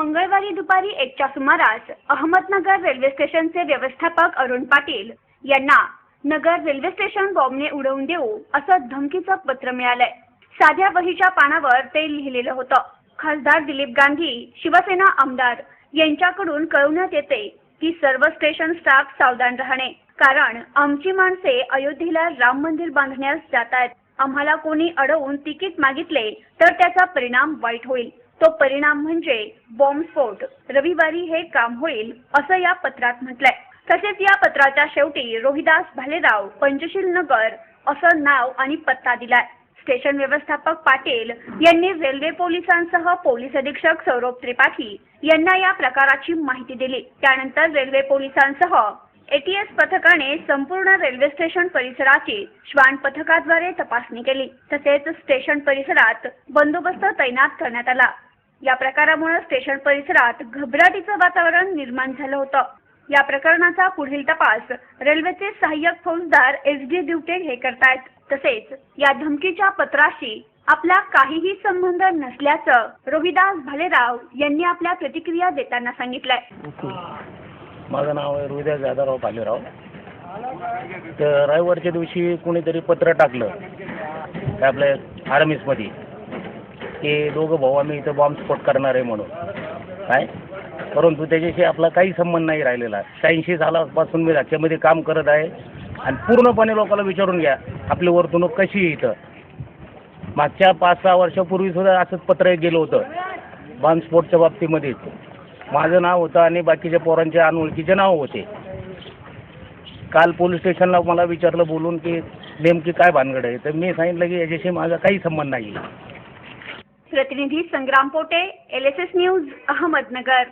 मंगळवारी दुपारी एकच्या सुमारास अहमदनगर रेल्वे स्टेशनचे व्यवस्थापक अरुण पाटील यांना नगर रेल्वे स्टेशन बॉम्बने उडवून देऊ असं धमकीचं पत्र मिळालंय. साध्या वहीच्या पानावर ते लिहिलेलं होतं. खासदार दिलीप गांधी शिवसेना आमदार यांच्याकडून कळवण्यात येते की सर्व स्टेशन स्टाफ सावधान राहणे. कारण आमची माणसे अयोध्येला राम मंदिर बांधण्यास जात आहेत आम्हाला कोणी अडवून तिकीट मागितले तर त्याचा परिणाम वाईट होईल. तो परिणाम म्हणजे बॉम्बस्फोट रविवारी हे काम होईल असं या पत्रात म्हटलंय. तसेच या पत्राच्या शेवटी रोहिदास भालेराव पंचशील नगर असं नाव आणि पत्ता दिलाय. स्टेशन व्यवस्थापक पाटील यांनी रेल्वे पोलिसांसह पोलीस अधीक्षक सौरभ त्रिपाठी यांना या प्रकाराची माहिती दिली. त्यानंतर रेल्वे पोलिसांसह एटीएस पथकाने संपूर्ण रेल्वे स्टेशन परिसराची श्वान पथकाद्वारे तपासणी केली. तसेच स्टेशन परिसरात बंदोबस्त तैनात करण्यात आला. या प्रकारामुळे स्टेशन परिसरात घबराटीचं वातावरण निर्माण झालं होतं. या प्रकरणाचा पुढील तपास रेल्वेचे सहाय्यक फौजदार एस डी दिवटे हे करतायत. तसेच या धमकीच्या पत्राशी आपला काहीही संबंध नसल्याचं रोहिदास भालेराव यांनी आपल्या प्रतिक्रिया देताना सांगितलंय. माझं नाव आहे रोहिदास जाधवराव भालेराव. तर रविवारच्या दिवशी कुणीतरी पत्र टाकलं आपल्या आर्मीसमध्ये की दोघं भाऊ आम्ही इथं बॉम्बस्फोट करणार आहे म्हणून. काय? परंतु त्याच्याशी आपला काही संबंध नाही राहिलेला. शहाऐंशी सालापासून मी राज्यामध्ये काम करत आहे. आणि पूर्णपणे लोकांना विचारून घ्या आपली वर्तणूक कशी आहे इथं? मागच्या पाच सहा वर्षापूर्वी सुद्धा असंच पत्र गेलं होतं बॉम्बस्फोटच्या बाबतीमध्ये. माझं नाव होतं आणि बाकीच्या पोरांच्या अनोळखीचे नाव होते. काल पोलीस स्टेशनला मला विचारलं बोलून की नेमकी काय भानगड आहे? तर मी सांगितलं की याच्याशी माझा काही संबंध नाही प्रतिनिधी Sangram Pote L S S news Ahmednagar.